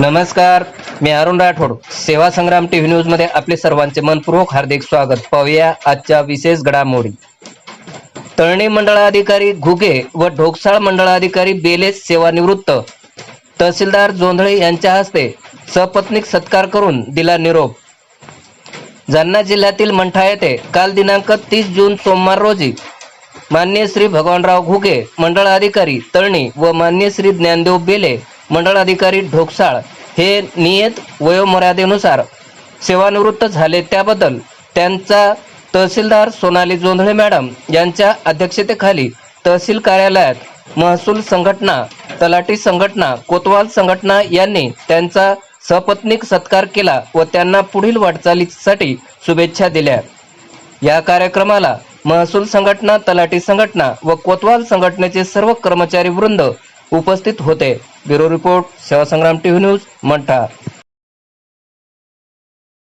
नमस्कार मी अरुण राठोड. सेवा संग्राम टीव्ही न्यूजमध्ये आपले सर्वांचे मनपूर्वक हार्दिक स्वागत. पाहूया आजच्या विशेष घडामोडी. तळणी मंडळाधिकारी घुगे व ढोकसाळ मंडळाधिकारी बेले सेवानिवृत्त. तहसीलदार जोंधळे यांच्या हस्ते सपत्नीक सत्कार करून दिला निरोप. जालना जिल्ह्यातील मंठा येथे काल दिनांक तीस जून सोमवार रोजी मान्य श्री भगवानराव घुगे मंडळ अधिकारी तळणी व मान्य श्री ज्ञानदेव बेले मंडळ अधिकारी ढोकसाळ हे नियत वयोमर्यादेनुसार सेवानिवृत्त झाले. त्याबद्दल त्यांचा तहसीलदार सोनाली जोंधळे मॅडम यांच्या अध्यक्षतेखाली तहसील कार्यालयात महसूल संघटना तलाठी संघटना कोतवाल संघटना यांनी त्यांचा सपत्नीक सत्कार केला व त्यांना पुढील वाटचालीसाठी शुभेच्छा दिल्या. या कार्यक्रमाला महसूल संघटना तलाठी संघटना व कोतवाल संघटनेचे सर्व कर्मचारी वृंद उपस्थित होते. ब्युरो रिपोर्ट सेवा संग्राम टीव्ही न्यूज मंठा.